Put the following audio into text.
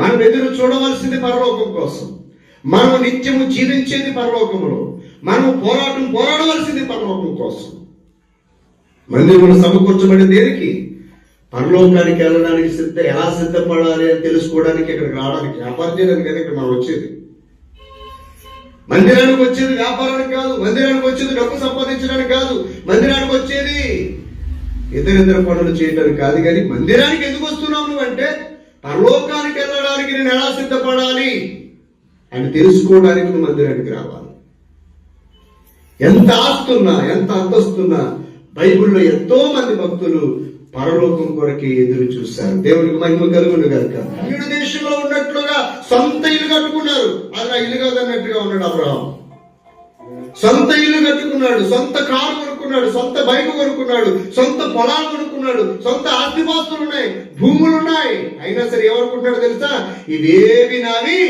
మనం ఎదురు చూడవలసింది పరలోకం కోసం. మనం నిత్యము జీవించేది పరలోకములో. మనం పోరాటం పోరాడవలసింది పరలోకం కోసం. మందిరములు సమకూర్చబడి దేనికి? పరలోకానికి వెళ్ళడానికి సిద్ధ ఎలా సిద్ధపడాలి అని తెలుసుకోవడానికి ఇక్కడికి రావడానికి వ్యాపారం చేయడానికి కదా ఇక్కడ మనం వచ్చేది. మందిరానికి వచ్చేది వ్యాపారానికి కాదు మందిరానికి వచ్చేది డబ్బు సంపాదించడానికి కాదు మందిరానికి వచ్చేది ఇతర ఇతర పనులు చేయడానికి కాదు. కానీ మందిరానికి ఎందుకు వస్తున్నావు నువ్వు అంటే పరలోకానికి వెళ్ళడానికి నేను ఎలా సిద్ధపడాలి అని తెలుసుకోవడానికి నువ్వు మందిరానికి రావాలి. ఎంత ఆస్తున్నా ఎంత అంతస్తున్నా బైబిల్లో ఎంతో మంది భక్తులు పరలోకం కొరకే ఎదురు చూశారు. దేవునికి మహిమ కలుగును కనుక అన్యుడి దేశంలో ఉన్నట్లుగా సొంత ఇల్లు కట్టుకున్నారు. అది నా ఇల్లు కాదన్నట్టుగా ఉన్నాడు అబ్రహం. సొంత ఇల్లు కట్టుకున్నాడు సొంత కారు కొనుక్కున్నాడు సొంత బైక్ కొనుక్కున్నాడు సొంత పొలాలు కొనుక్కున్నాడు సొంత ఆస్తిపాస్తులు ఉన్నాయి భూములు ఉన్నాయి. అయినా సరే ఏమనుకుంటున్నాడు తెలుసా? ఇవేవి నావి?